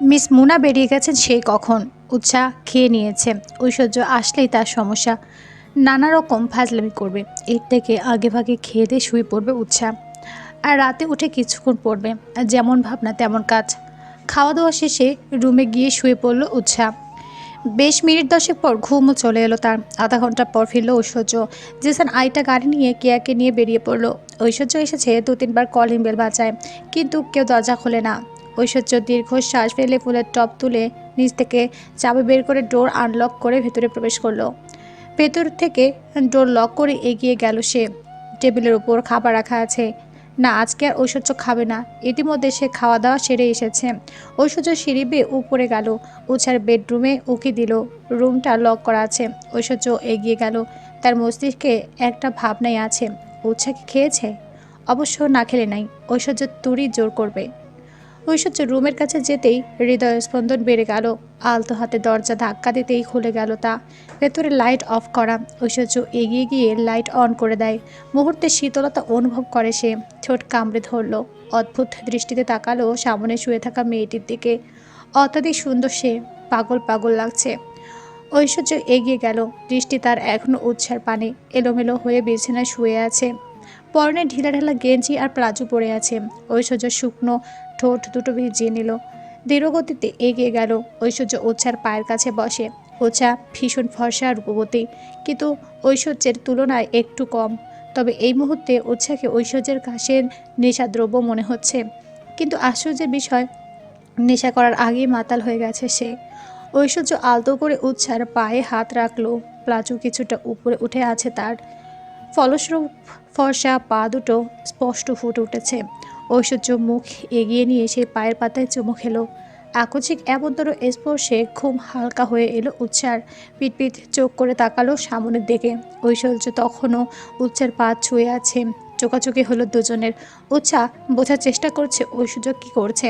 Miss মুনা বেরিয়ে গেছেন সেই কখন? উৎসাহ খেয়ে নিয়েছে। ঐশ্বর্য আসলেই তার সমস্যা। নানা রকম ফাজলামি করবে। এর থেকে আগে ভাগে খেয়ে দিয়ে শুয়ে পড়বে উৎসাহ। আর রাতে উঠে কিছুক্ষণ পড়বে। যেমন ভাবনা, তেমন কাজ। খাওয়া দাওয়া শেষে রুমে গিয়ে শুয়ে পড়ল উৎসাহ। বেশ মিনিট দশেক পর ঘুমও চলে এলো তার। আধা ঘণ্টা পর ফিরল ঐশ্বর্য। জিসান আইটা গাড়ি নিয়ে কেয়াকে নিয়ে বেরিয়ে পড়ল। ঐশ্বর্য এসেছে দু তিনবার কলিং বেল বাজায়, কিন্তু কেউ দরজা খোলে না। ঐশ্বর্য দীর্ঘ শ্বাস ফেলে ফুলের টপ তুলে নিচ থেকে চাবি বের করে ডোর আনলক করে ভেতরে প্রবেশ করল। ভেতর থেকে ডোর লক করে এগিয়ে গেল সে। টেবিলের উপর খাবার রাখা আছে। না, আজকে আর ঐশ্বর্য খাবে না। ইতিমধ্যে সে খাওয়া দাওয়া সেরে এসেছে। ঐশ্বর্য সিঁড়ি বেয়ে উপরে গেল। উছার বেডরুমে উকি দিল। রুমটা লক করা আছে। ঐশ্বর্য এগিয়ে গেল। তার মস্তিষ্কে একটা ভাবনাই আছে। উৎসা কি খেয়েছে? অবশ্য না খেলে নাই। ঐশ্বর্য তুড়ি জোর করবে। ঐশ্বর্য রুমের কাছে যেতেই হৃদয় স্পন্দন বেড়ে গেল। আলতো হাতে দরজা ধাক্কা দিতেই খুলে গেল তা। ভেতরে লাইট অফ করা। ঐশ্বর্য এগিয়ে গিয়ে লাইট অন করে দেয়। মুহূর্তে শীতলতা অনুভব করে সে। ঠোঁট কামড়ে ধরল। অদ্ভুত দৃষ্টিতে তাকালো সামনে শুয়ে থাকা মেয়েটির দিকে। অত্যাধিক সুন্দর সে। পাগল পাগল লাগছে। ঐশ্বর্য এগিয়ে গেল। দৃষ্টি তার এখনও উচ্ছার পানে। এলোমেলো হয়ে বিছানায় শুয়ে আছে। পরনে ঢিলা ঢালা গেঞ্জি আর প্লাজো পরে আছে। ঐশ্বর্য শুকনো ঠোঁট দুটো ভিজিয়ে নিল। দৃঢ়গতিতে এগিয়ে গেল। ঐশ্বর্য ওচ্ছার পায়ের কাছে বসে। ওছা ভীষণ ফর্সা রূপবতী। কিন্তু ঐশ্বর্যের তুলনায় একটু কম। তবে এই মুহূর্তে ওচ্ছাকে ঐশ্বর্যের কাছের নেশাদ্রব্য মনে হচ্ছে। কিন্তু আশ্চর্যের বিষয়, নেশা করার আগেই মাতাল হয়ে গেছে সে। ঐশ্বর্য আলতো করে উচ্ছার পায়ে হাত রাখল। প্লাজো কিছুটা উপরে উঠে আছে তার। ফলস্বরূপ ফর্সা পা দুটো স্পষ্ট ফুটে উঠেছে। ঐশ্বর্য মুখ এগিয়ে নিয়ে সে পায়ের পাতায় চুমু খেলো। আকস্মিক এমনতর স্পর্শে ঘুম হালকা হয়ে এলো উচ্চার পিটপিট চোখ করে তাকালো সামনের দিকে। ঐশ্বর্য তখনও উচ্চার পা ছুঁয়ে আছে। চোকাচোকি হলো দুজনের। উচ্চা বোঝার চেষ্টা করছে ঐশ্বর্য কী করছে।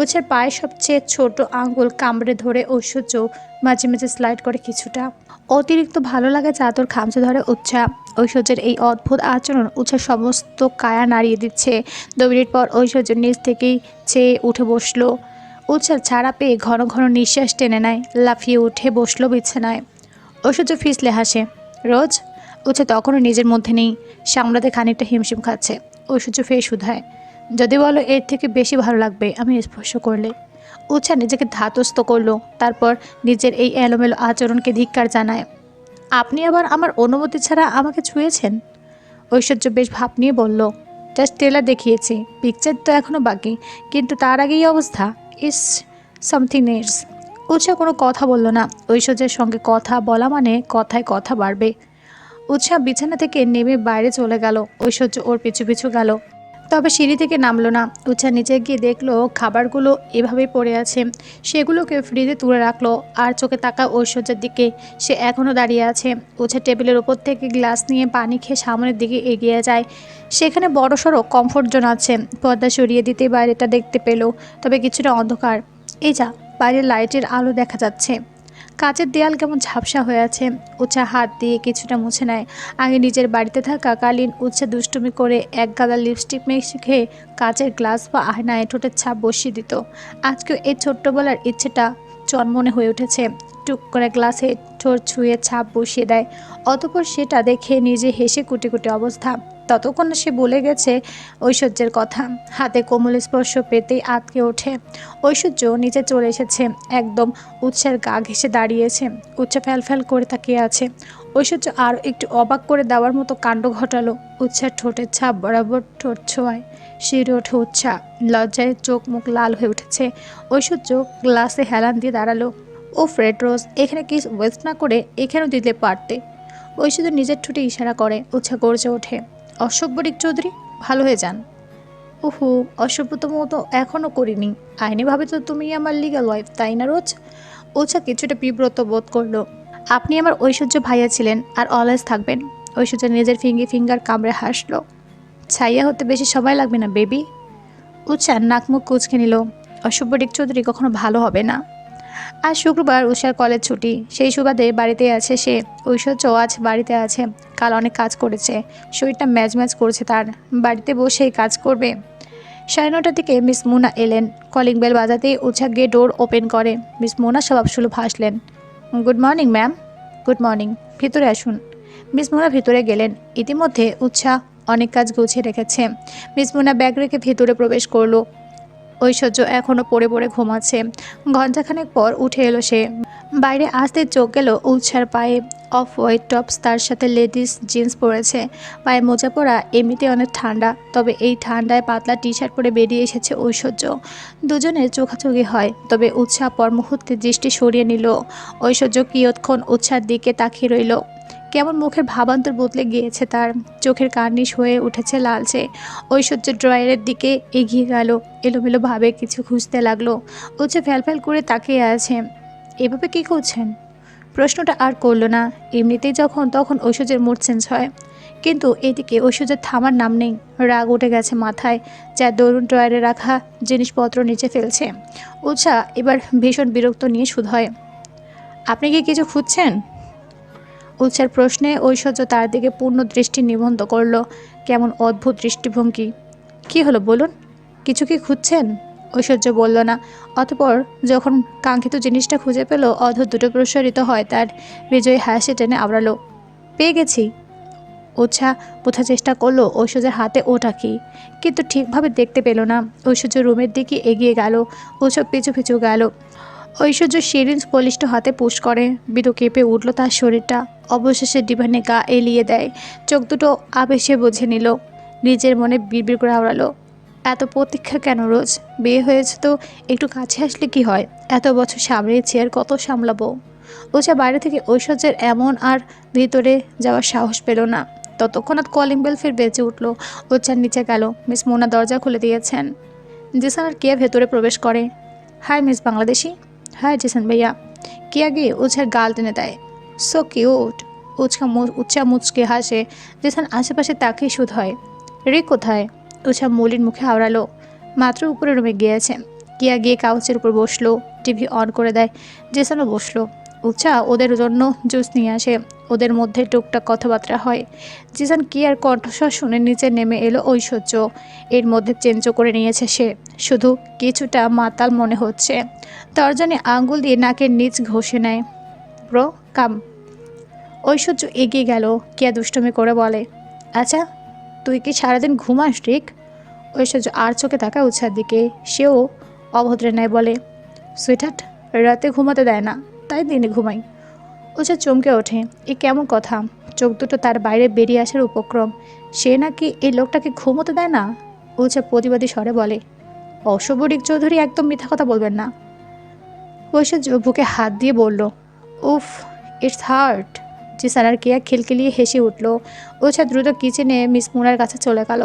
উচ্চার পায়ের সবচেয়ে ছোট আঙ্গুল কামড়ে ধরে ঐশ্বর্য মাঝে মাঝে স্লাইড করে কিছুটা। অতিরিক্ত ভালো লাগা চাদর খামচে ধরে উচ্ছা ঐশ্বর্যের এই অদ্ভুত আচরণ উচ্ছার সমস্ত কায়া নাড়িয়ে দিচ্ছে। দু মিনিট পর ঐশ্বর্য নিজ থেকেই চেয়ে উঠে বসল। উচ্ছার ছাড়া পেয়ে ঘন ঘন নিঃশ্বাস টেনে নেয়, লাফিয়ে উঠে বসল বিছানায়। ঐশ্বর্য ফিসলে হাসে, রোজ উচ্ছা তখনও নিজের মধ্যে নেই, সামলাতে খানিকটা হিমশিম খাচ্ছে। ঐশ্বর্য ফের শুধায়, যদি বলো এর থেকে বেশি ভালো লাগবে, আমি স্পর্শ করলে। উচ্ছা নিজেকে ধাতস্থ করল, তারপর নিজের এই এলোমেলো আচরণকে ধিক্কার জানায়, আপনি আবার আমার অনুমতি ছাড়া আমাকে ছুঁয়েছেন? ঐশ্বর্য বেশ ভাব নিয়ে বলল, জাস্ট ট্রেলার দেখিয়েছি, পিকচার তো এখনও বাকি, কিন্তু তার আগেই অবস্থা। ইস, সামথিং নেটস উৎসাহ কোনো কথা বলল না, ঐশ্বর্যের সঙ্গে কথা বলা মানে কথায় কথা বাড়বে। উৎসাহ বিছানা থেকে নেমে বাইরে চলে গেল। ঐশ্বর্য ওর পিছু পিছু গেল। তবে সিঁড়ি থেকে নামলো না। উৎসাহ নিচে গিয়ে দেখল খাবারগুলো এভাবেই পড়ে আছে। সেগুলোকে ফ্রিজে তুলে রাখল। আর চোখে তাকা ঐশ্বর্যের দিকে। সে এখনও দাঁড়িয়ে আছে। উৎসা টেবিলের ওপর থেকে গ্লাস নিয়ে পানি খেয়ে সামনের দিকে এগিয়ে যায়। সেখানে বড় সড়ো কমফোর্ট জোন আছে। পর্দা সরিয়ে দিতে বাইরেটা দেখতে পেল। তবে কিছুটা অন্ধকার। এই যা বাইরে লাইটের আলো দেখা যাচ্ছে। কাচের দেয়াল কেমন ঝাপসা হয়ে আছে? উচ্চা হাত দিয়ে কিছুটা মুছে নেয়। আগে নিজের বাড়িতে থাকা কালীন উচ্চা দুষ্টুমি করে এক গাদা লিপস্টিক মেখে কাচের গ্লাস বা আয়নায় ঠোঁটের ছাপ বসিয়ে দিত। আজকেও এই ছোট্টবেলার ইচ্ছেটা চনমনে হয়ে উঠেছে। টুক করে গ্লাসে ঠোঁট ছুঁয়ে ছাপ বসিয়ে দেয়। অতপর সেটা দেখে নিজে হেসে কুটি কুটি অবস্থা। ততক্ষণ সে বলে গেছে ঐশ্বর্যের কথা। হাতে কোমল স্পর্শ পেতেই আটকে ওঠে। ঐশ্বর্য নিচে চলে এসেছে। একদম উৎসার গা ঘেসে দাঁড়িয়েছে। উচ্চা ফ্যাল করে তাকিয়ে আছে। ঐশ্বর্য আরও একটু অবাক করে দেওয়ার মতো কাণ্ড ঘটালো। উচ্ছার ঠোঁটের ছাপ বরাবর ঠোঁট ছোঁয়ায়। শিরে ওঠে উচ্ছা লজ্জায় চোখ মুখ লাল হয়ে উঠেছে। ঐশ্বর্য গ্লাসে হেলান দিয়ে দাঁড়াল। ও ফ্রেড রোজ, এখানে কি ওয়েস্ট না করে এখানেও দিতে পারতে। ঐশ্বর্য নিজের ঠোঁটে ইশারা করে। উচ্ছা গর্জে ওঠে। অসভ্যরিক চৌধুরী, ভালো হয়ে যান। ওহো অসভ্যতম তো এখনও করিনি। আইনিভাবে তো তুমি আমার লিগাল ওয়াইফ তাই না রোজ? ওছা কিছুটা বিব্রত বোধ করল। আপনি আমার ঐশ্বর্য ভাইয়া ছিলেন আর অলওয়েজ থাকবেন। ঐশ্বর্য নিজের ফিঙ্গি ফিঙ্গার কামড়ে হাসলো। ছাইয়া হতে বেশি সময় লাগবে না বেবি উৎসা নাক মুখ কুচকে নিল। অসভ্যরিক চৌধুরী কখনো ভালো হবে না। আজ শুক্রবার উষার কলেজ ছুটি। সেই সুবাদে বাড়িতে আছে সে। ঐশ্বর্য আজ বাড়িতে আছে। কাল অনেক কাজ করেছে। শরীরটা ম্যাচ ম্যাচ করছে তার। বাড়িতে বসেই কাজ করবে। সাড়ে নটার দিকে মিস মুনা এলেন। কলিং বেল বাজাতেই উৎসা গিয়ে ডোর ওপেন করে। মিস মোনা মুনা স্বভাবসুলভ হাসলেন। Good morning, ma'am. Good morning. ভিতরে আসুন। মিস মুনা ভিতরে গেলেন। ইতিমধ্যে উৎসাহ অনেক কাজ গুছিয়ে রেখেছে। মিস মুনা ব্যাগ রেখে ভিতরে প্রবেশ করল। ঐশ্বর্য এখনও পড়ে পড়ে ঘুমাচ্ছে। ঘণ্টাখানেক পর উঠে এলো সে। বাইরে আসতে চোখ গেল উৎসার পায়ে। অফ হোয়াইট টপস তার সাথে লেডিস জিন্স পরেছে। পায়ে মোজা পরা, এমনিতে অনেক ঠান্ডা। তবে এই ঠান্ডায় পাতলা টি শার্ট পরে বেরিয়ে এসেছে ঐশ্বর্য। দুজনের চোখাচোখি হয়, তবে উৎসাহ পর মুহূর্তে দৃষ্টি সরিয়ে নিল। ঐশ্বর্য কিয়ৎক্ষণ উৎসার দিকে তাকিয়ে রইল। কেমন মুখের ভাবান্তর বদলে গিয়েছে তার। চোখের কার্নিশ হয়ে উঠেছে লালচে। ঐশ্বর্য ড্রয়ারের দিকে এগিয়ে গেল। এলোমেলো ভাবে কিছু খুঁজতে লাগল। উচ্ছে ফ্যালফ্যাল করে তাকিয়ে আছে। এভাবে কি করছেন? প্রশ্নটা আর করল না। এমনিতেই যখন তখন ঐশ্বর্যের মুড চেঞ্জ হয়। কিন্তু এদিকে ঐশ্বর্যের থামার নাম নেই। রাগ উঠে গেছে মাথায়, যা দরুন ড্রয়ারে রাখা জিনিসপত্র নিচে ফেলছে। উৎসাহ এবার ভীষণ বিরক্ত নিয়ে শুধ হয়। আপনি কি কিছু খুঁজছেন? উৎসার প্রশ্নে ঐশ্বর্য তার দিকে পূর্ণ দৃষ্টি নিবন্ধ করল। কেমন অদ্ভুত দৃষ্টিভঙ্গি। কি হলো বলুন? কিছু কি খুঁজছেন? ঐশ্বর্য বলল না। অতপর যখন কাঙ্ক্ষিত জিনিসটা খুঁজে পেল অধর দুটো প্রসারিত হয়, তার বিজয়ী হাসি টেনে আওড়ালো। পেয়ে গেছি। উৎসাহ বোঝার চেষ্টা করল, ঐশ্বর্যের হাতে ওটা কি? কিন্তু ঠিকভাবে দেখতে পেল না। ঐশ্বর্য রুমের দিকে এগিয়ে গেল। উৎসব পিছু পিছু গেল। ঐশ্বর্য সিরিঞ্জ বলিষ্ঠ হাতে পুশ করে। বিদু কেঁপে উঠল তার শরীরটা। অবশেষে ডিভানে গা এলিয়ে দেয়। চোখ দুটো আবেশে বুঝে নিল। নিজের মনে বিড়বিড় করে আওড়ালো এত প্রতীক্ষা কেন রোজ? বিয়ে হয়েছে তো একটু কাছে আসলে কি হয়? এত বছর সামলেছি আর কত সামলাবো? ওচা বাইরে থেকে ঐশ্বর্যের এমন আর ভিতরে যাওয়ার সাহস পেল না। ততক্ষণাৎ কলিং বেল ফের বেঁচে উঠল। ওচার নিচে গেল। মিস মোনা দরজা খুলে দিয়েছেন। জিসান আর কে ভেতরে প্রবেশ করে। Hi, miss Bangladeshi. Hi, Zisan ভাইয়া। কিয়া গিয়ে উৎসার গাল টেনে দেয়। সো কিউট উৎসা উচ্চা মুচকে হাসে। জিসান আশেপাশে তাকিয়ে শুধ হয়। রে কোথায়? উৎসা মলির মুখে আওড়ালো মাত্র উপরে রুমে গিয়েছে। কিয়া গিয়ে কাউচের উপর বসল। টিভি অন করে দেয়। জেসানও বসল। উৎসা ওদের জন্য জুস নিয়ে আসে। ওদের মধ্যে টুকটাক কথাবার্তা হয়। জিসান কিয়ার কণ্ঠস্বর শুনে নিচে নেমে এলো ঐশ্বর্য। এর মধ্যে চেঞ্জ করে নিয়েছে সে। শুধু কিছুটা মাতাল মনে হচ্ছে। তর্জনে আঙ্গুল দিয়ে নাকের নিচ ঘষে নেয়। ব্রো, কাম। ঐশ্বর্য এগিয়ে গেল, কিয়া দুষ্টমি করে বলে আচ্ছা তুই কি সারাদিন ঘুমাস, ঠিক? ঐশ্বর্য আর চোখে থাকা উৎসার দিকে, সেও অভদ্রে নেয় বলে সুইটহার্ট রাতে ঘুমাতে দেয় না, তাই দিনে ঘুমাই। উৎসা চমকে ওঠে, এ কেমন কথা, চোখ দুটো তার বাইরে বেরিয়ে আসার উপক্রম, সে নাকি এই লোকটাকে ঘুমোতে দেয় না? উৎসা প্রতিবাদী স্বরে বলে অশুভরিক চৌধুরী একদম মিথ্যা কথা বলবেন না। ঐশ্বর্য বুকে হাত দিয়ে বলল, উফ, ইটস হার্ট। যে সারার কেয়া খিলখিলিয়ে হেসে উঠল। ওছা দ্রুত কিচেনে মিস মুনার কাছে চলে গেল।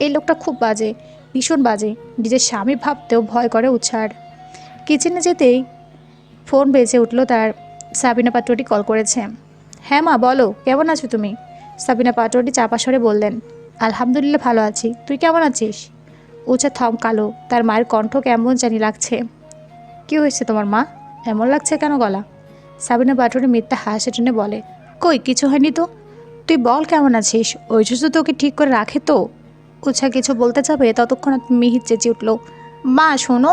এই লোকটা খুব বাজে, ভীষণ বাজে। নিজের স্বামী ভাবতেও ভয় করে উৎসার। কিচেনে যেতেই ফোন বেজে উঠল তার। সাবিনা পাটোয়ারি কল করেছে। হ্যাঁ মা, বলো, কেমন আছো তুমি? সাবিনা পাটোয়ারি চাপা স্বরে বললেন, আলহামদুলিল্লাহ ভালো আছি। তুই কেমন আছিস? উচা থমকালো। তার মায়ের কণ্ঠ কেমন জানি লাগছে। কি হয়েছে তোমার মা? এমন লাগছে কেন গলা? সাবিনা বাটুরে মিথ্যা হাসি টেনে বলে, কই, কিছু হয়নি তো? তুই বল কেমন আছিস? ওই জন্য তোকে ঠিক করে রাখে তো? উৎসা কিছু বলতে যাবে ততক্ষণ মিহির চেঁচে উঠল, মা, শোনো।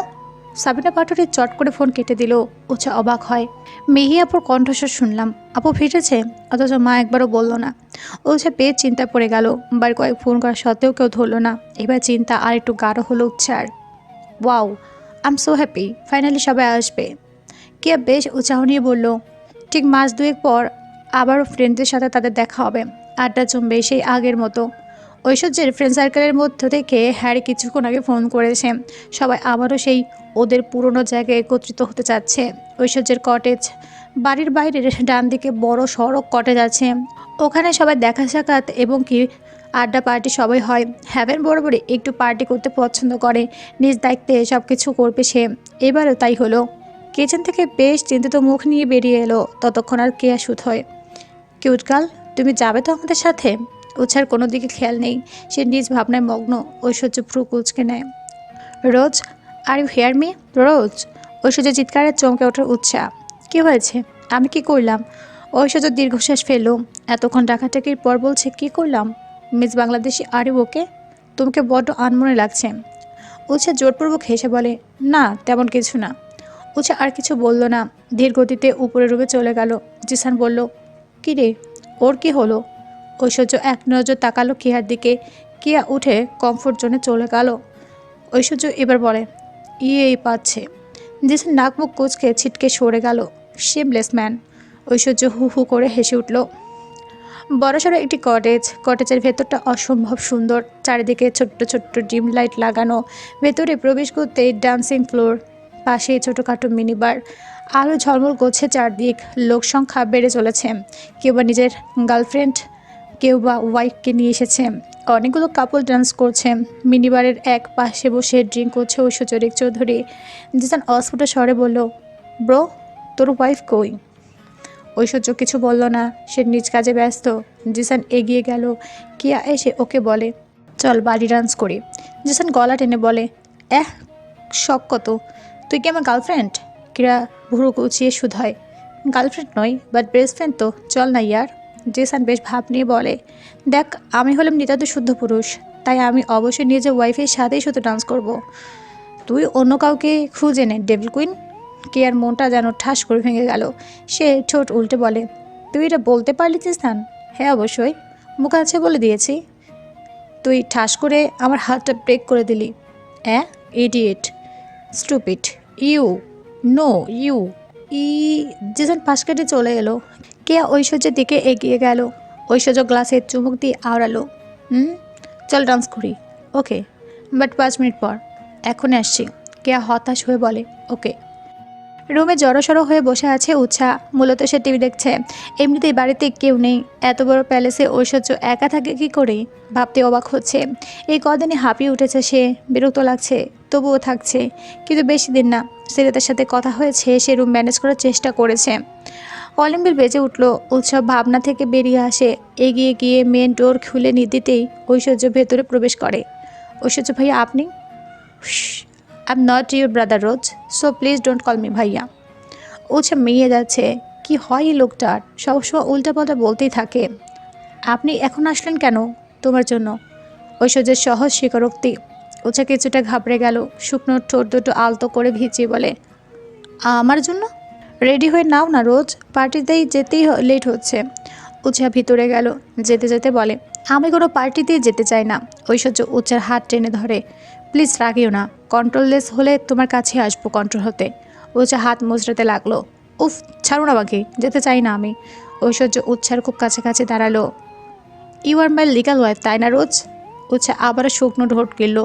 সাবিনা পাটুরি চট করে ফোন কেটে দিল উৎসা অবাক হয়। মিহি আপুর কণ্ঠস্বর শুনলাম, আপু ফিরেছে? অথচ মা একবারও বলল না। উৎসা পেয়ে চিন্তা পড়ে গেল বার কয়েক ফোন করা সত্ত্বেও কেউ ধরলো না। এবার চিন্তা আর একটু গাঢ় হলো উৎসার। Wow, I'm so happy, finally সবাই আসবে। কিয়া বেশ উৎসাহ নিয়ে বলল, ঠিক মাস দুয়েক পর আবারও ফ্রেন্ডদের সাথে তাদের দেখা হবে। আড্ডা জমবে সেই আগের মতো। ঐশ্বর্যের ফ্রেন্ড সার্কেলের মধ্য থেকে হ্যারি কিছুক্ষণ আগে ফোন করেছে। সবাই আবারও সেই ওদের পুরনো জায়গায় একত্রিত হতে চাচ্ছে। ঐশ্বর্যের কটেজ বাড়ির বাইরের ডান দিকে বড় সড়ক কটেজ আছে। ওখানে সবাই দেখা সাক্ষাৎ এবং কি আড্ডা পার্টি সবাই হয়। হ্যাভেন বরাবরই একটু পার্টি করতে পছন্দ করে। নিজ দায়িত্বে সব কিছু করবে সে। এবারও তাই হলো। কিচেন থেকে বেশ চিন্তিত মুখ নিয়ে বেরিয়ে এলো। ততক্ষণ আর কেয়া সুত হয়। কিউটকাল তুমি যাবে তো আমাদের সাথে? উৎসার কোনো দিকে খেয়াল নেই। সে নিজ ভাবনায় মগ্ন ঐশ্বর্য ভ্রু কুচকে নেয়। Rose, are you hear me? Rose. Aishwarya চিৎকারের চমকে ওঠার উৎসাহ কি হয়েছে? আমি কি করলাম? ঐশ্বর্য দীর্ঘশ্বাস ফেলল। এতক্ষণ ডাকাটাকির পর বলছে, কি করলাম? Miss Bangladeshi are you okay তোমাকে বড্ড আনমনে লাগছে। উৎসা জোরপূর্বক হেসে বলে, না, তেমন কিছু না। উৎসা আর কিছু বলল না। ধীর গতিতে উপরে রুমে চলে গেল। জিসান বলল, কী রে, ওর কি হলো? ঐশ্বর্য এক নজর তাকালো কেয়ার দিকে। কেয়া উঠে কমফোর্ট জোনে চলে গেল। ঐশ্বর্য এবার বলে ইয়ে পাচ্ছে। জিসান নাক মুখ কুচকে ছিটকে সরে গেল। শেমলেস ম্যান ঐশ্বর্য হু হু করে হেসে উঠল। বড়সড় একটি কটেজ কটেজের ভেতরটা অসম্ভব সুন্দর। চারিদিকে ছোট্ট ছোট্ট ডিম লাইট লাগানো। ভেতরে প্রবেশ করতেই ডান্সিং ফ্লোর পাশে ছোটোখাটো মিনি বার আলো ঝলমল করছে চারদিক, লোক সংখ্যা বেড়ে চলেছে। কেউ বা নিজের গার্লফ্রেন্ড কেউ বা ওয়াইফকে নিয়ে এসেছে। অনেকগুলো কাপল ডান্স করছে। মিনিবারের এক পাশে বসে ড্রিঙ্ক করছে ঐশ্বর্যরিক চৌধুরী। জিসান অস্ফুট স্বরে বলল, ব্রো, তোর ওয়াইফ কই? ঐশ্বর্য কিছু বলল না, সে নিজ কাজে ব্যস্ত। জিসান এগিয়ে গেল। কিয়া এসে ওকে বলে, চল বাড়ি ডান্স করি। জিসান গলা টেনে বলে, এহ, শখ কত? তুই কি আমার গার্লফ্রেন্ড কিরা ভুরু কুচিয়ে শুধায় গার্লফ্রেন্ড নয় বাট বেস্ট ফ্রেন্ড তো। চল না ইয়ার। জেসান বেশ ভাব নিয়ে বলে, দেখ, আমি হলাম নিতান্ত শুদ্ধ পুরুষ, তাই আমি অবশ্যই নিজের ওয়াইফের সাথেই শুধু ডান্স করব। তুই অন্য কাউকে খুঁজে নে ডেভিল কুইন কেয়ার মনটা যেন ঠাস করে ভেঙে গেল। সে ঠোঁট উল্টে বলে, তুই এটা বলতে পারলি জিসান? হ্যাঁ অবশ্যই। মুখ আছে বলে দিয়েছি। তুই ঠাস করে আমার হাতটা ব্রেক করে দিলি। অ্যাঁ? Idiot stupid you, no, you, ই যেজন পাশ কেটে চলে এলো। কেয়া ঐশ্বর্যের দিকে এগিয়ে গেল। ঐশ্বর্য গ্লাসে চুমুক দিয়ে আওড়ালো, হুম, চল ডান্স করি। ওকে, বাট পাঁচ মিনিট পর এখন আসছি। কেয়া হতাশ হয়ে বলে, ওকে। রুমে জড়সড়ো হয়ে বসে আছে উৎসা। মূলত সে টিভি দেখছে। এমনিতেই বাড়িতে কেউ নেই। এত বড় প্যালেসে ঐশ্বর্য একা থাকে কি করে? ভাবতে অবাক হচ্ছে। এই কদিনে হাঁপিয়ে উঠেছে সে। বিরক্ত লাগছে। তবুও থাকছে। কিন্তু বেশি দিন না। সিরাতের সাথে কথা হয়েছে। সে রুম ম্যানেজ করার চেষ্টা করেছে। কলিং বেল বেজে উঠল। উৎসব ভাবনা থেকে বেরিয়ে আসে। এগিয়ে গিয়ে মেন ডোর খুলে নি দিতেই ঐশ্বর্য ভেতরে প্রবেশ করে। ঐশ্বর্য ভাইয়া, আপনি? I am not your brother Rose so please don't call me ভাইয়া। ও উৎসব মেয়ে যাচ্ছে। কি হয় এই লোকটার সবসময় উল্টাপাল্টা বলতেই থাকে। আপনি এখন আসলেন কেন তোমার জন্য? ঐশ্বর্যের সহজ স্বীকারোক্তি। উৎসা কিছুটা ঘাবড়ে গেল। শুকনো ঠোঁট দুটো আলতো করে ভিজিয়ে বলে, আমার জন্য? রেডি হয়ে নাও না, রোজ। পার্টিতেই যেতেই লেট হচ্ছে। উৎসা ভিতরে গেল। যেতে যেতে বলে, আমি কোনো পার্টিতেই যেতে চাই না। ঐশ্বর্য উচ্চার হাত টেনে ধরে। প্লিজ রাগিও না কন্ট্রোললেস হলে তোমার কাছে আসব কন্ট্রোল হতে। উচ্চা হাত মুচড়াতে লাগল। উফ, ছাড়ুন আমাকে, যেতে চাই না আমি। ঐশ্বর্য উচ্ছার খুব কাছাকাছি দাঁড়াল। You are my legal wife তাই না, রোজ? উচ্ছা আবারও শুকনো ঢোট গেল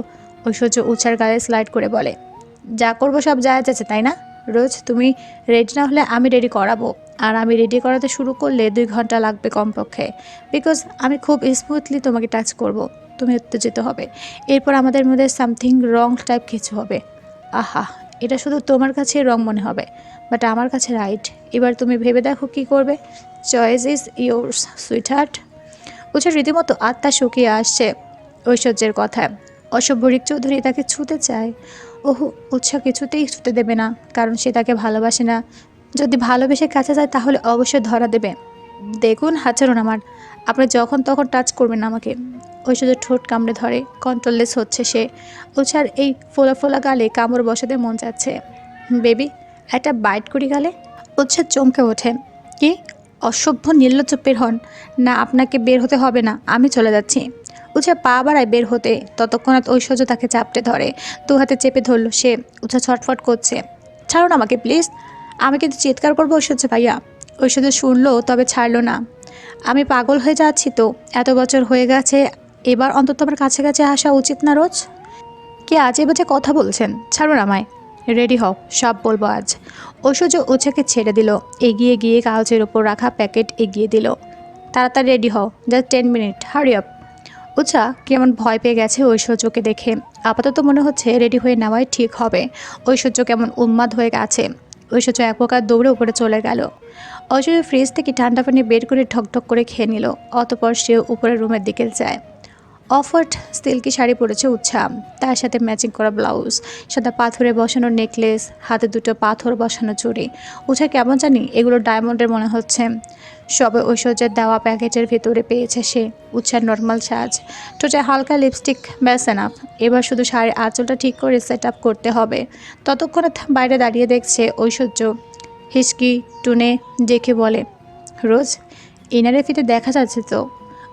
ঐশ্বর্য উচ্ছার গায়ে স্লাইড করে বলে, যা করব সব যায় যাচ্ছে তাই না? রোজ তুমি রেডি না হলে আমি রেডি করাবো। আর আমি রেডি করাতে শুরু করলে দুই ঘণ্টা লাগবে কমপক্ষে। বিকজ আমি খুব স্মুথলি তোমাকে টাচ করব। তুমি উত্তেজিত হবে। এরপর আমাদের মধ্যে সামথিং রং টাইপ কিছু হবে। আহা, এটা শুধু তোমার কাছে রং মনে হবে বাট আমার কাছে রাইট এবার তুমি ভেবে দেখো কি করবে। Choice is yours sweet heart উচ্চ রীতিমতো আত্মা শুকিয়ে আসছে ঐশ্বর্যের কথায়। অসভ্য রিক চৌধুরী তাকে ছুতে চায়। ওহু উৎসাহ কিছুতেই ছুতে দেবে না, কারণ সে তাকে ভালোবাসে না। যদি ভালোবেসে কাছে যায়, তাহলে অবশ্যই ধরা দেবে। দেখুন হাজারুন আমার। আপনি যখন তখন টাচ করবেন আমাকে। ঐশ্বর্য ঠোঁট কামড়ে ধরে কন্ট্রোললেস হচ্ছে সে। উৎসার এই ফোলা ফোলা গালে কামড় বসাতে মন যাচ্ছে। বেবি, একটা বাইট করি গালে? উৎসাহ চমকে ওঠে। কি? অসভ্য নির্লজ্জ বের হন। না, আপনাকে বের হতে হবে না, আমি চলে যাচ্ছি। উৎসা পা বাড়ায় বের হতে। ততক্ষণাৎ ঐশ্বর্য তাকে চাপটে ধরে। দু হাতে চেপে ধরলো সে। উৎসা ছটফট করছে। ছাড়ুন আমাকে প্লিজ আমি কিন্তু চিৎকার করব ঐশ্বর্য ভাইয়া। ঐশ্বর্য শুনলো, তবে ছাড়লো না। আমি পাগল হয়ে যাচ্ছি তো। এত বছর হয়ে গেছে, এবার অন্তত আমার কাছে কাছে আসা উচিত না রোজ? কে আজে বাজে কথা বলছেন? ছাড়ুন আমায়। রেডি হও, সব বলব আজ। ঐশ্বর্য ওছাকে ছেড়ে দিল, এগিয়ে গিয়ে কাগজের ওপর রাখা প্যাকেট এগিয়ে দিল। তাড়াতাড়ি রেডি হও, just ten minute, hurry up. উচা কেমন ভয় পেয়ে গেছে ঐশ্বর্যকে দেখে। আপাতত মনে হচ্ছে রেডি হয়ে নেওয়াই ঠিক হবে। ঐশ্বর্য কেমন উন্মাদ হয়ে গেছে। ঐশ্বর্য এক প্রকার দৌড়ে উপরে চলে গেল। ঐশ্বর্য ফ্রিজ থেকে ঠান্ডা পানি বের করে ঠকঠক করে খেয়ে নিল, অতপর সে উপরের রুমের দিকে যায়। অফার্ড সিল্কি শাড়ি পরেছে উৎসা তার সাথে ম্যাচিং করা ব্লাউজ, সাদা পাথরে বসানো নেকলেস, হাতে দুটো পাথর বসানো চুড়ি। উৎসা কেমন জানি, এগুলো ডায়মন্ডের মনে হচ্ছে। সবে ঐশ্বর্যের দেওয়া প্যাকেটের ভেতরে পেয়েছে সে উৎসার নর্মাল সাজ। টোটে হালকা লিপস্টিক, ব্যাস এনাফ এবার শুধু শাড়ির আঁচলটা ঠিক করে সেট আপ করতে হবে। ততক্ষণে বাইরে দাঁড়িয়ে দেখছে ঐশ্বর্য। হিসকি, টুনে দেখে বলে। রোজ ইনারে ফিতে দেখা যাচ্ছে তো?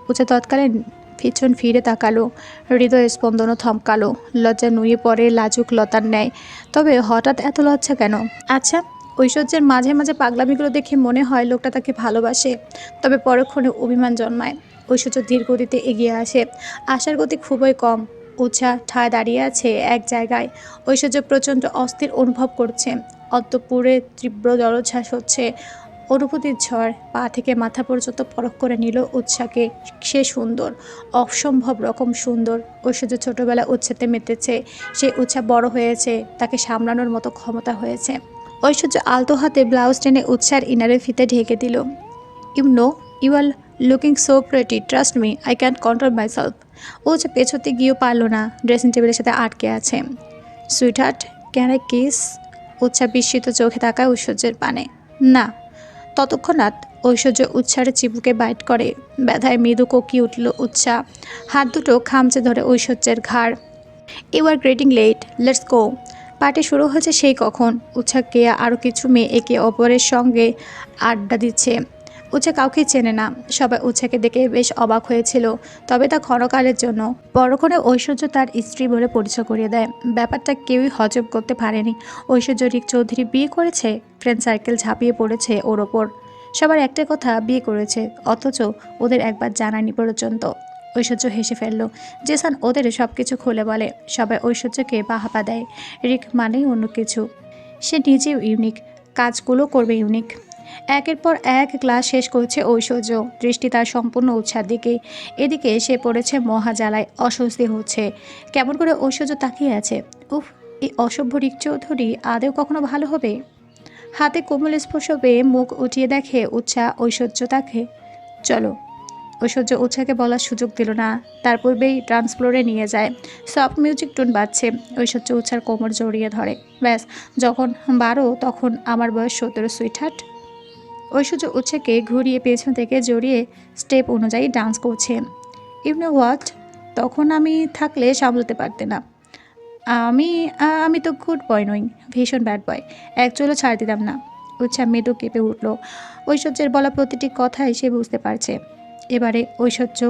উচা তৎকালীন পিছন ফিরে তাকালো, হৃদয় স্পন্দনও থমকালো, লজ্জা নুয়ে পড়ে লাজুক লতার ন্যায়। তবে হঠাৎ এত লজ্জা কেন? আচ্ছা ঐশ্বর্যের মাঝে মাঝে পাগলামিগুলো দেখে মনে হয় লোকটা তাকে ভালোবাসে, তবে পরক্ষণে অভিমান জন্মায়। ঐশ্বর্য ধীর গতিতে এগিয়ে আসে। আশার গতি খুবই কম। উৎসাহ ঠায় দাঁড়িয়ে আছে এক জায়গায়। ঐশ্বর্য প্রচণ্ড অস্থির অনুভব করছে। অন্তপুরে তীব্র জলোচ্ছ্বাস হচ্ছে। অনুভূতির ঝড় পা থেকে মাথা পর্যন্ত পরখ করে নিল উৎসাকে। সে সুন্দর, অসম্ভব রকম সুন্দর। ঐশ্বর্য ছোটবেলা উৎসাতে মেতেছে, সে উৎসাহ বড় হয়েছে, তাকে সামলানোর মতো ক্ষমতা হয়েছে। ঐশ্বর্য আলতো হাতে ব্লাউজ টেনে উৎসার ইনারে ফিতে ঢেকে দিল। You know you are looking so pretty trust me I can control myself ও যে পেছোতে গিয়েও পারল না ড্রেসিং টেবিলের সাথে আটকে আছে। Sweet heart can I kiss উৎসাহ বিস্মিত চোখে তাকায় ঐশ্বর্যের পানে। না, ততক্ষণাৎ ঐশ্বর্য উচ্ছারে চিবুকে বাইট করে, ব্যথায় মৃদু কোকি উঠল উচ্ছা। হাত দুটো খামচে ধরে ঐশ্বর্যের ঘাড়। You are getting late, let's go. Party শুরু হয়েছে সেই কখন। উচ্ছা, কেয়া আরও কিছু মেয়ে একে অপরের সঙ্গে আড্ডা দিচ্ছে। উৎসা কাউকে চেনে না। সবাই উৎসাকে দেখে বেশ অবাক হয়েছিল, তবে তা ক্ষণকালের জন্য। পরক্ষণে ঐশ্বর্য তার স্ত্রী বলে পরিচয় করিয়ে দেয়। ব্যাপারটা কেউই হজম করতে পারেনি। ঐশ্বর্য রিক চৌধুরী বিয়ে করেছে? ফ্রেন্ড সার্কেল ঝাঁপিয়ে পড়েছে ওর ওপর। সবার একটা কথা, বিয়ে করেছে। অথচ ওদের একবার জানায়নি পর্যন্ত। ঐশ্বর্য হেসে ফেলল, জেসান ওদের সব কিছু খুলে বলে। সবাই ঐশ্বর্যকে বাহাপা দেয়। রিক মানেই অন্য কিছু। সে নিজেও ইউনিক কাজগুলো করবে ইউনিক একের পর এক ক্লাস শেষ করছে ঐশ্বর্য। দৃষ্টি তার সম্পূর্ণ উৎসার দিকে। এদিকে সে পড়েছে মহাজালায়, অস্বস্তি হচ্ছে। কেমন করে ঐশ্বর্য তাকিয়ে আছে? উফ, এই অসভ্য রিক চৌধুরী আদেও কখনো ভালো হবে? হাতে কোমল স্পর্শ পেয়ে মুখ উঠিয়ে দেখে উৎসাহ ঐশ্বর্য তাকে, চলো। ঐশ্বর্য উৎসাহকে বলার সুযোগ দিল না। তার পূর্বেই ডান্স ফ্লোরে নিয়ে যায়। সফট মিউজিক টুন বাজছে। ঐশ্বর্য উৎসার কোমর জড়িয়ে ধরে। ব্যাস, যখন বারো, তখন আমার বয়স সতেরো সুইটহার্ট ঐশ্বর্য উচ্ছেকে ঘুরিয়ে পেছন থেকে জড়িয়ে স্টেপ অনুযায়ী ডান্স করছে। ইউনো হোয়াট তখন আমি থাকলে সামলাতে পারতে না। আমি আমি তো গুড বয় নই, ভীষণ ব্যাড বয় এক চলো ছাড় দিতাম না। উৎসা মৃদু কেঁপে উঠল। ঐশ্বর্যের বলা প্রতিটি কথাই সে বুঝতে পারছে। এবারে ঐশ্বর্য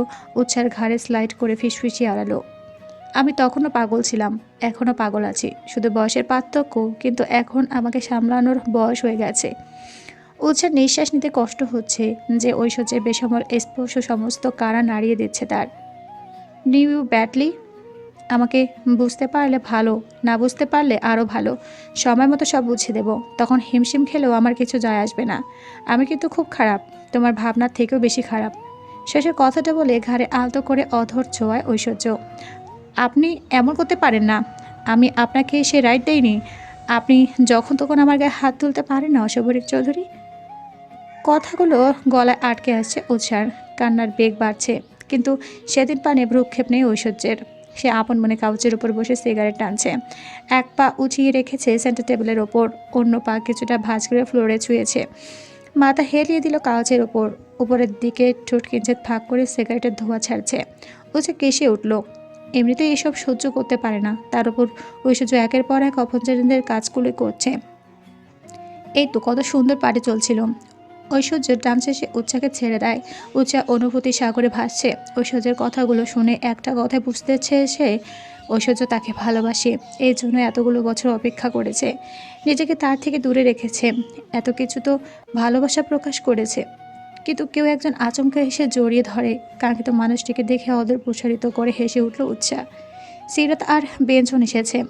উচ্ছার ঘাড়ে স্লাইড করে ফিসফিসিয়ে আড়ালো। আমি তখনও পাগল ছিলাম, এখনও পাগল আছি। শুধু বয়সের পার্থক্য, কিন্তু এখন আমাকে সামলানোর বয়স হয়ে গেছে। উৎসার নিঃশ্বাস নিতে কষ্ট হচ্ছে যে ঐশ্বর্যের বেসামল স্পর্শ সমস্ত কারা নাড়িয়ে দিচ্ছে তার। নিউ ইউ ব্যাডলি আমাকে বুঝতে পারলে ভালো, না বুঝতে পারলে আরও ভালো। সময় মতো সব বুঝিয়ে দেবো। তখন হিমশিম খেলেও আমার কিছু যায় আসবে না। আমি কিন্তু খুব খারাপ, তোমার ভাবনার থেকেও বেশি খারাপ। শেষে কথাটা বলে ঘাড়ে আলতো করে অধর ছোঁয়ায় ঐশ্বর্য, আপনি এমন করতে পারেন না। আমি আপনাকে সে রাইট দেইনি। আপনি যখন তখন আমার গায়ে হাত তুলতে পারেন না, অশোভরিক চৌধুরী? কথাগুলো গলায় আটকে আসছে উৎসার। কান্নার বেগ বাড়ছে, কিন্তু সেদিন পানে ভ্রুক্ষেপ নেই ঐশ্বর্যের। সে আপন মনে কাউচের উপর বসে সিগারেট টানছে। এক পা উঁচিয়ে রেখেছে সেন্টার টেবিলের ওপর, অন্য পা কিছুটা ভাঁজ করে ফ্লোরে ছুঁয়েছে। মাথা হেলিয়ে দিল কাগজের ওপর উপরের দিকে ঠোঁট কিঞ্চিত ফাঁক করে সিগারেটের ধোঁয়া ছাড়ছে। উঁচে কেসে উঠল। এমনিতেই এসব সহ্য করতে পারে না, তার উপর ঐশ্বর্য একের পর এক অপঞ্চারীদের কাজগুলো করছে। এই তো, কত সুন্দর পাড়ি চলছিল। ঐশ্বর্যের ডান শেষে উচ্চাকে ছেড়ে দেয়। উচ্চা অনুভূতি সাগরে ভাসছে। ঐশ্বর্যের কথাগুলো শুনে একটা কথা বুঝতেছে সে ঐশ্বর্য তাকে ভালোবাসে। এই জন্য এতগুলো বছর অপেক্ষা করেছে। নিজেকে তার থেকে দূরে রেখেছে। এত কিছু তো ভালোবাসা প্রকাশ করেছে। কিন্তু কেউ একজন আচমকা এসে জড়িয়ে ধরে। কাঙ্ক্ষিত মানুষটিকে দেখে অদর প্রসারিত করে হেসে উঠল উৎসাহ সিরাত আর বেঞ্চন এসেছে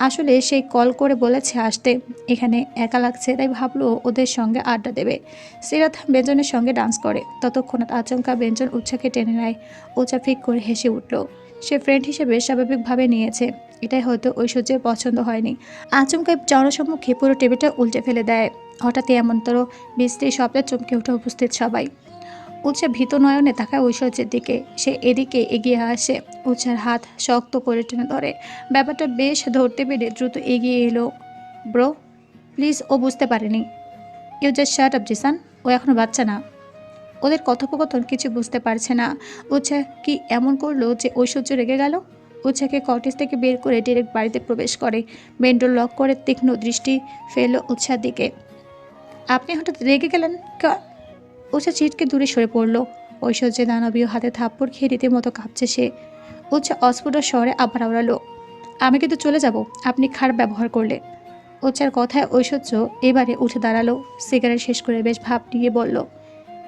আসলে সেই কল করে বলেছে আসতে। এখানে একা লাগছে, তাই ভাবলো ওদের সঙ্গে আড্ডা দেবে। সিরাত বেঞ্জনের সঙ্গে ডান্স করে। ততক্ষণ আচমকা বেঞ্জন উচ্ছাকে টেনে নেয়। উচ্চা ফিক করে হেসে উঠল। সে ফ্রেন্ড হিসেবে স্বাভাবিকভাবে নিয়েছে। এটাই হয়তো ঐশ্বর্যের পছন্দ হয়নি। আচমকা জনসম্মুখে পুরো টেবিলটা উল্টে ফেলে দেয়। হঠাৎই এমনতর বিস্তৃত শব্দে চমকে উঠে উপস্থিত সবাই। উৎসা ভীত নয়নে তাকায় ঐশ্বর্যের দিকে। সে এদিকে এগিয়ে আসে। উৎসার হাত শক্ত করে টেনে ধরে। ব্যাপারটা বেশ ধরতে পেরে দ্রুত এগিয়ে এলো। ব্রো, প্লিজ, ও বুঝতে পারেনি। You just shut up, Zisan. ও এখনও বাচ্চা না। ওদের কথোপকথন কিছু বুঝতে পারছে না। উৎসা কি এমন করল যে ঐশ্বর্য রেগে গেল? উৎসাকে কটেজ থেকে বের করে ডিরেক্ট বাড়িতে প্রবেশ করে। মেন্ডোর লক করে তীক্ষ্ণ দৃষ্টি ফেলল উৎসার দিকে। আপনি হঠাৎ রেগে গেলেন? উৎসা চিটকে দূরে সরে পড়ল। ঐশ্বর্যে দানবীয় হাতে থাপ্পড় খেয়ে রীতিমতো কাঁপছে সে। উৎসা অস্ফুট স্বরে আবার আওড়ালো, আমি কিন্তু চলে যাব, আপনি খারাপ ব্যবহার করলে। উচ্চার কথায় ঐশ্বর্য এবারে উঠে দাঁড়াল, সিগারেট শেষ করে বেশ ভাব নিয়ে বলল,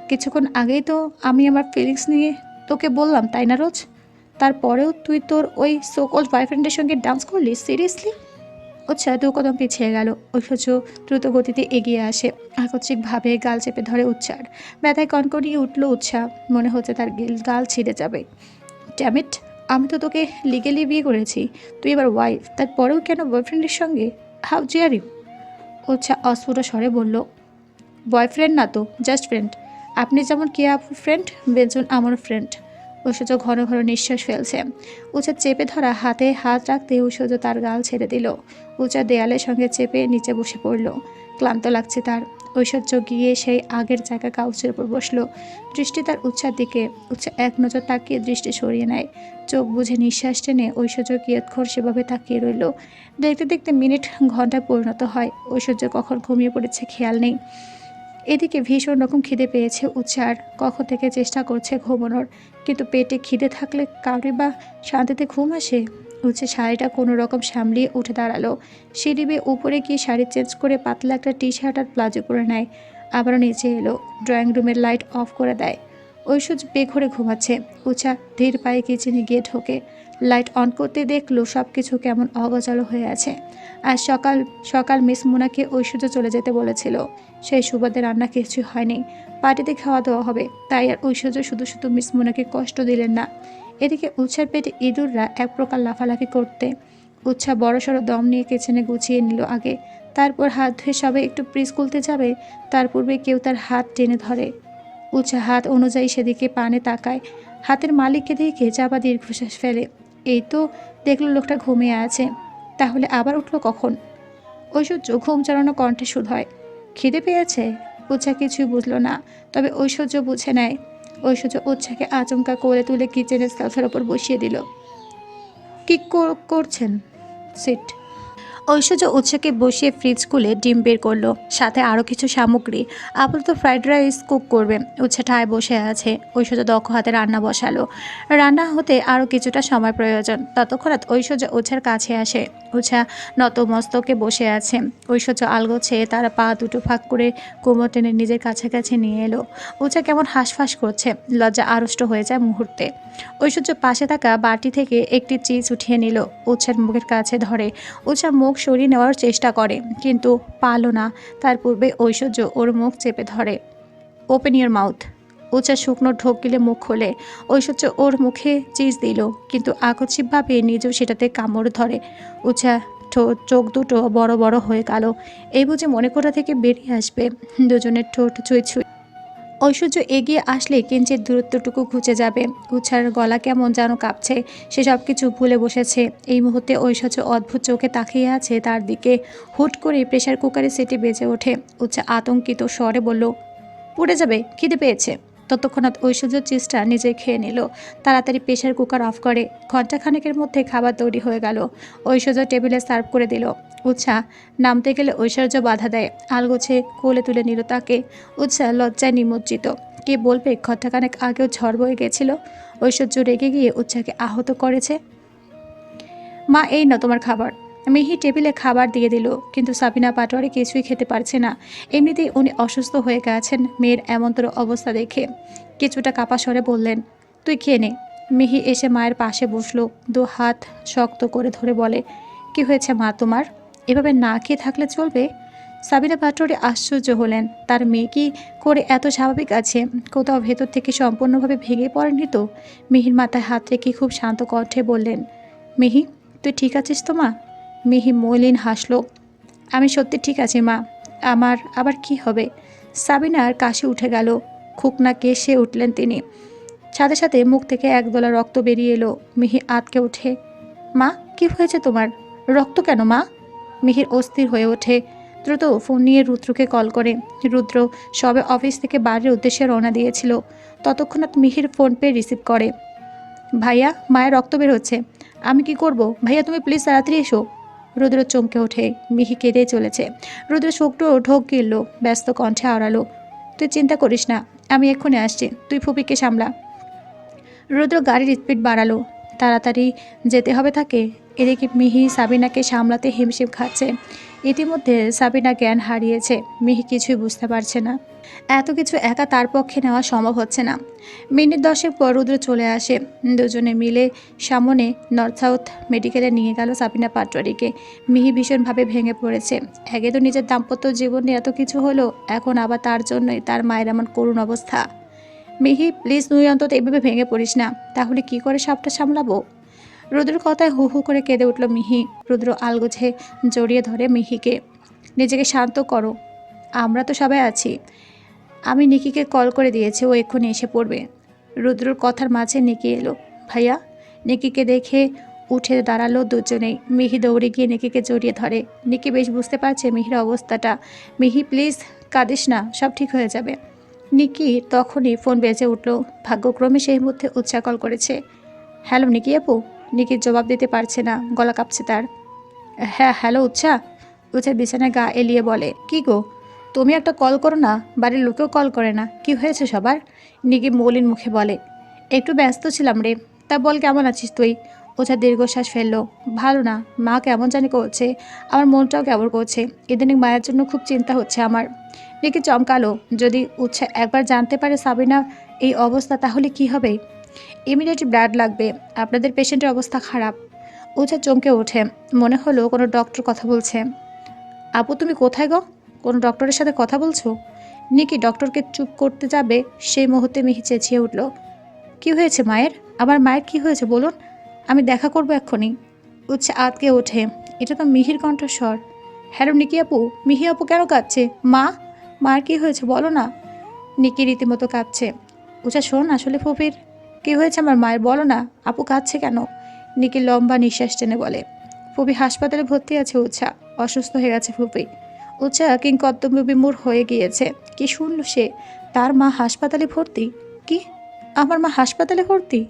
কিছুক্ষণ আগেই তো আমি আমার ফিলিংস নিয়ে তোকে বললাম, তাই না রোজ? তারপরেও তুই তোর ওই সোকল বয়ফ্রেন্ডের সঙ্গে ডান্স করলি? সিরিয়াসলি উৎসাহ দু কদম পিছিয়ে গেল। ঐশ্বর্য দ্রুত গতিতে এগিয়ে আসে। আকস্মিকভাবে গাল চেপে ধরে উচ্চার। ব্যথায় কনকনিয়ে উঠল উৎসাহ মনে হচ্ছে তার গিল- ছিঁড়ে যাবে। ড্যামিট আমি তো তোকে লিগেলি বিয়ে করেছি। তুই এবার ওয়াইফ তারপরেও কেন বয়ফ্রেন্ডের সঙ্গে? হাউ জিয়ার ইউ উৎসাহ অস্ফুট স্বরে বলল বয়ফ্রেন্ড না তো জাস্ট ফ্রেন্ড আপনি যেমন কেয়া ফ্রেন্ড বেজন আমার ফ্রেন্ড ঐশ্বর্য ঘন ঘন নিঃশ্বাস ফেলছে। উচা চেপে ধরা হাতে হাত রাখতে ঐশ্বর্য তার গাল ছেড়ে দিল। উচা দেয়ালের সঙ্গে চেপে নিচে বসে পড়ল। ক্লান্ত লাগছে তার। ঐশ্বর্য গিয়ে সেই আগের জায়গা কাউচের উপর বসল। দৃষ্টি তার উচ্ছার দিকে উচ্চা এক নজর তাকিয়ে দৃষ্টি সরিয়ে নেয়। চোখ বুঝে নিঃশ্বাস টেনে ঐশ্বর্য কিয়ৎক্ষর সেভাবে তাকিয়ে রইল। দেখতে দেখতে মিনিট ঘন্টায় পরিণত হয়। ঐশ্বর্য কখন ঘুমিয়ে পড়েছে খেয়াল নেই। এদিকে ভীষণ রকম খিদে পেয়েছে উচ্চার কখন থেকে চেষ্টা করছে ঘুমানোর, কিন্তু পেটে খিদে থাকলে কাউরে বা শান্তিতে ঘুম আসে? উচ্ছে শাড়িটা কোনো রকম সামলিয়ে উঠে দাঁড়াল। সিঁড়ি বেয়ে উপরে গিয়ে শাড়ি চেঞ্জ করে পাতলা একটা টি শার্ট আর প্লাজো পরে নেয়। আবারও নিচে এলো। ড্রয়িং রুমের লাইট অফ করে দেয়। ঐশ্বর্য বেঘরে ঘুমাচ্ছে। উচা ধীর পায়ে কিচেনে গিয়ে ঢোকে। লাইট অন করতে দেখল সব কিছু কেমন অগচালো হয়ে আছে। আর সকাল সকাল মিস মুনাকে ঐশ্বর্য চলে যেতে বলেছিল। সেই সুবাদে রান্না কিছুই হয়নি। পার্টিতে খাওয়া দাওয়া হবে, তাই আর ঐশ্বর্য শুধু শুধু মিস মুনাকে কষ্ট দিলেন না। এদিকে উৎসার পেটে ইঁদুররা এক প্রকার লাফালাফি করতে। উৎসা বড়সড় দম নিয়ে কিচেনে গুছিয়ে নিল আগে। তারপর হাত ধুয়ে সবাই একটু প্রিস খুলতে যাবে, তার পূর্বে কেউ তার হাত টেনে ধরে। উৎসা হাত অনুযায়ী সেদিকে পানে তাকায়। হাতের মালিককে দেখে চাপা দীর্ঘশ্বাস ফেলে। এই তো দেখল লোকটা ঘুমিয়ে আছে। তাহলে আবার উঠল কখন? ঐশ্বর্য ঘুম চালানো কণ্ঠে শুধ হয়, খিদে পেয়েছে? উৎসা কিছুই বুঝলো না, তবে ঐশ্বর্য বুঝে নেয়। ঐশ্বর্য উৎসাকে আচমকা করে তুলে কিচেনের সেলফের ওপর বসিয়ে দিল। কি কর- করছেন? সিট। ঐশ্বর্য উৎসাকে বসিয়ে ফ্রিজ খুলে ডিম বের করল। সাথে আরও কিছু সামগ্রী। আপাতত ফ্রাইড রাইস কুক করবে। উৎসা ঠায় বসে আছে। ঐশ্বর্য দক্ষ হাতে রান্না বসালো। রান্না হতে আরও কিছুটা সময় প্রয়োজন। ততক্ষণাৎ ঐশ্বর্য উৎসার কাছে আসে। উৎসা নতমস্তকে বসে আছে। ঐশ্বর্য আলগোছে তার পা দুটো ফাঁক করে কোমর টেনে নিজের কাছাকাছি নিয়ে এলো। উৎসা কেমন হাঁসফাঁস করছে। লজ্জা আড়ষ্ট হয়ে যায় মুহূর্তে। ঐশ্বর্য পাশে থাকা বাটি থেকে একটি চিজ উঠিয়ে নিল। উৎসার মুখের কাছে ধরে। উৎসা মুখ সরিয়ে নেওয়ার চেষ্টা করে, কিন্তু পালো না। তার পূর্বে ঐশ্বর্য ওর মুখ চেপে ধরে। ওপেন ইয়োর মাউথ উচা শুকনো ঢোক গিলে মুখ খোলে। ঐশ্বর্য ওর মুখে চিজ দিল, কিন্তু আকস্মিকভাবে নিজেও সেটাতে কামড় ধরে। উচা চোখ দুটো বড় বড় হয়ে গেল এই বুঝে মনে করা থেকে বেরিয়ে আসবে? দুজনের ঠোঁট ছুঁই ছুঁই ঐশ্বর্য এগিয়ে আসলে কিঞ্চিত দূরত্বটুকু ঘুচে যাবে। উচ্ছার গলা কেমন যেন কাঁপছে, সে সব কিছু ভুলে বসেছে। এই মুহূর্তে ঐশ্বর্য অদ্ভুত চোখে তাকিয়ে আছে তার দিকে। হুট করে প্রেশার কুকারে সেটি বেজে ওঠে। উচ্ছা আতঙ্কিত স্বরে বলল, পড়ে যাবে, খিদে পেয়েছে। ততক্ষণাৎ ঐশ্বর্য চিজটা নিজে খেয়ে নিল। তাড়াতাড়ি প্রেশার কুকার অফ করে ঘণ্টাখানেকের মধ্যে খাবার তৈরি হয়ে গেল। ঐশ্বর্য টেবিলে সার্ভ করে দিল। উৎসাহ নামতে গেলে ঐশ্বর্য বাধা দেয়। আলগোছে কোলে তুলে নিল তাকে। উৎসাহ লজ্জায় নিমজ্জিত। কে বলবে ঘণ্টাখানেক আগেও ঝড় বয়ে গেছিল? ঐশ্বর্য রেগে গিয়ে উৎসাকে আহত করেছে। মা, এই না তোমার খাবার। মিহি টেবিলে খাবার দিয়ে দিল, কিন্তু সাবিনা পাটোয়ারি কিছুই খেতে পারছে না। এমনিতেই উনি অসুস্থ হয়ে গেছেন, মেয়ের এমনতর অবস্থা দেখে। কিছুটা কাপা স্বরে বললেন, তুই খেয়ে নে। মিহি এসে মায়ের পাশে বসল, দু হাত শক্ত করে ধরে বলে, কি হয়েছে মা তোমার? এভাবে না খেয়ে থাকলে চলবে? সাবিনা পাটোয়ারি আশ্চর্য হলেন, তার মেয়ে কি করে এত স্বাভাবিক আছে? কোথাও ভেতর থেকে সম্পূর্ণভাবে ভেঙে পড়েনি তো? মিহির মাথায় হাত রেখে খুব শান্ত কণ্ঠে বললেন, মিহি, তুই ঠিক আছিস তো মা? মিহি মলিন হাসল, আমি সত্যি ঠিক আছি, মা। আমার আবার কি হবে? সাবিনার কাশি উঠে গেল খুকনা কেসে উঠলেন তিনি। সাথে সাথে মুখ থেকে একদলা রক্ত বেরিয়ে এলো, মিহি আটকে ওঠে মা, কি হয়েছে তোমার? রক্ত কেন, মা? মিহির অস্থির হয়ে ওঠে, দ্রুত ফোন নিয়ে রুদ্রকে কল করে। রুদ্র সবে অফিস থেকে বাড়ির উদ্দেশ্যে রওনা দিয়েছিল। ততক্ষণাৎ মিহির ফোন পে রিসিভ করে, ভাইয়া, মায়ের রক্ত বের হচ্ছে। আমি কি করব? ভাইয়া, তুমি প্লিজ তাড়াতাড়ি এসো। রুদ্র চমকে ওঠে মিহি কেঁদে চলেছে। রুদ্র শোকটো ঢোক গিলল, ব্যস্ত কণ্ঠে আড়ালো তুই চিন্তা করিস না, আমি এক্ষুনি আসছি, তুই ফুপিকে সামলা। রুদ্র গাড়ির স্পিড বাড়ালো, তাড়াতাড়ি যেতে হবে তাকে, এদিকে মিহি সাবিনাকে সামলাতে হিমশিম খাচ্ছে। ইতিমধ্যে সাবিনা জ্ঞান হারিয়েছে। মিহি কিছুই বুঝতে পারছে না। এত কিছু একা তার পক্ষে নেওয়া সম্ভব হচ্ছে না। মিনিট দশেক পর রুদ্র চলে আসে। দুজনে মিলে সামনে নর্থ সাউথ মেডিকেলে নিয়ে গেল সাবিনা পাটোয়ারিকে মিহি ভীষণভাবে ভেঙে পড়েছে। একে তো নিজের দাম্পত্য জীবনে এত কিছু হলো, এখন আবার তার জন্যই তার মায়ের এমন করুণ অবস্থা। মিহি, প্লিজ, তুই অন্তত এভাবে ভেঙে পড়িস না। তাহলে কি করে সবটা সামলাবো? রুদ্র কথায় হু হু করে কেঁদে উঠল মিহি। রুদ্র আলগোছে জড়িয়ে ধরে মিহিকে, নিজেকে শান্ত করো, আমরা তো সবাই আছি। আমি নিকিকে কল করে দিয়েছি, ও এক্ষুনি এসে পড়বে। রুদ্রর কথার মাঝে নিকি এলো, ভাইয়া, নিকিকে দেখে উঠে দাঁড়াল দুজনেই। মিহি দৌড়ে গিয়ে নিকিকে জড়িয়ে ধরে। নিকি বেশ বুঝতে পারছে মিহির অবস্থাটা। মিহি, প্লিজ কাঁদিস না, সব ঠিক হয়ে যাবে। নিকি তখনই ফোন বেজে উঠল। ভাগ্যক্রমে সেই মুহূর্তে উৎসা কল করেছে, হ্যালো, নিকি আপু। নিকির জবাব দিতে পারছে না, গলা কাঁপছে তার। হ্যাঁ হ্যালো, উৎসা। উৎসা বিছানায় গা এলিয়ে বলে, কি গো? তুমি একটা কল করো না? বাড়ির লোকেও কল করে না। কি হয়েছে সবার? নিকি মলিন মুখে বলে, একটু ব্যস্ত ছিলাম রে। তা বল, কেমন আছিস তুই? ওঝা দীর্ঘশ্বাস ফেলল, ভালো না। মা কেমন জানি করছে। আমার মনটাও কেমন করছে। ইদানিং মায়ের জন্য খুব চিন্তা হচ্ছে আমার। নিকি চমকালো, যদি উৎসা একবার জানতে পারে সাবিনা এই অবস্থা, তাহলে কি হবে? ইমিডিয়েট ব্লাড লাগবে, আপনাদের পেশেন্টের অবস্থা খারাপ। উৎসা চমকে ওঠে, মনে হলো কোনো ডক্টর কথা বলছে। আপু, তুমি কোথায় গো? কোনো ডক্টরের সাথে কথা বলছো? নিকি ডক্টরকে চুপ করতে যাবে, সেই মুহূর্তে মিহি চেঁচিয়ে উঠল। কি হয়েছে মায়ের? আমার মায়ের কি হয়েছে বলুন? আমি দেখা করব এক্ষুনি। উচ্ছে আতকে ওঠে, এটা তো মিহির কণ্ঠস্বর। হ্যালো নিকি আপু, মিহি আপু কেন কাঁদছে? মা? মার কি হয়েছে বলো না? নিকি রীতিমতো কাঁদছে। উচা শোন, আসলে ফুপির কি হয়েছে আমার মায়ের বলো না? আপু কাঁদছে কেন? নিকি লম্বা নিঃশ্বাস টেনে বলে, ফুপি হাসপাতালে ভর্তি আছে উৎসা। অসুস্থ হয়ে গেছে ফুপি। উৎসা কিংকর্তব্য বিমূর হয়ে গিয়েছে। কি শুনল সে? তার মা হাসপাতালে ভর্তি? কি? আমার মা হাসপাতালে ভর্তি?